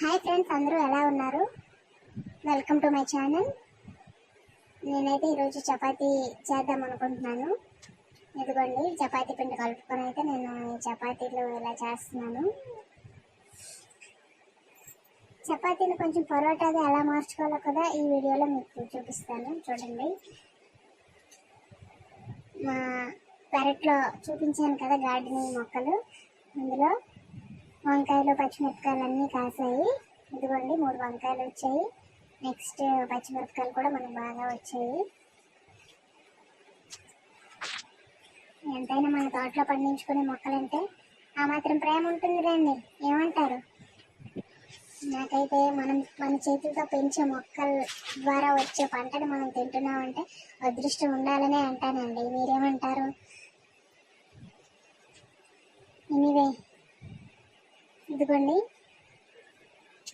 Hi friends అందరూ ఎలా ఉన్నారు? వెల్కమ్ టు మై ఛానల్ నేనైతే ఈరోజు చపాతీ చేద్దాం అనుకుంటున్నాను. ఇదిగోండి చపాతీ పిండి కలుపుకొని అయితే నేను ఈ చపాతీలు ఇలా చేస్తున్నాను. చపాతీని కొంచెం పొరోటాగా ఎలా మార్చుకోవాలో కూడా ఈ వీడియోలో మీకు చూపిస్తాను. చూడండి. మా పెరట్లో చూపించాను కదా గార్డెనింగ్ మొక్కలు. అందులో వంకాయలు పచ్చిమిరపకాయలు అన్నీ కాసాయి. ఇదిగోండి మూడు వంకాయలు వచ్చాయి. నెక్స్ట్ పచ్చిమిరపకాయలు కూడా మనకు బాగా వచ్చాయి. ఎంతైనా మన తోటలో పండించుకునే మొక్కలంటే ఆ మాత్రం ప్రేమ ఉంటుంది రండి ఏమంటారు? నాకైతే మనం మన చేతులతో పెంచే మొక్కల ద్వారా వచ్చే పంటను మనం తింటున్నామంటే అదృష్టం ఉండాలనే అంటానండి. మీరేమంటారు? ఎనీవే ఇదిగోండి.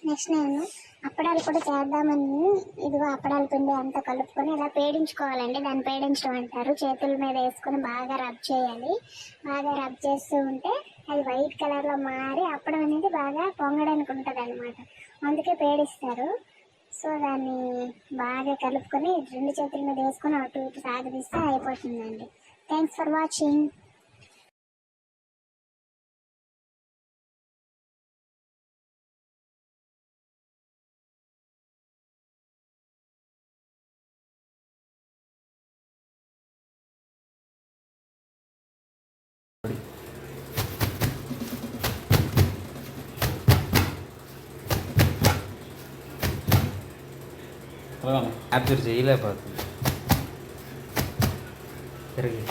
నెక్స్ట్ నేను అప్పడాలు కూడా చేద్దామని ఇదిగో అప్పడాల పిండి అంతా కలుపుకొని ఇలా పేడించుకోవాలండి. దాన్ని పేడించడం అంటారు. చేతుల మీద వేసుకొని బాగా రబ్ చేయాలి. బాగా రబ్ చేస్తూ ఉంటే అది వైట్ కలర్లో మారి అప్పడం అనేది బాగా పొంగడానికి ఉంటుంది అనమాట అందుకే పేడిస్తారు. సో దాన్ని బాగా కలుపుకొని రెండు చేతుల మీద వేసుకొని అటు ఇటు సాగదీస్తే అయిపోతుందండి. థ్యాంక్స్ ఫర్ వాచింగ్ క్యాప్చర్ చేయలేకపోతుంది తిరిగి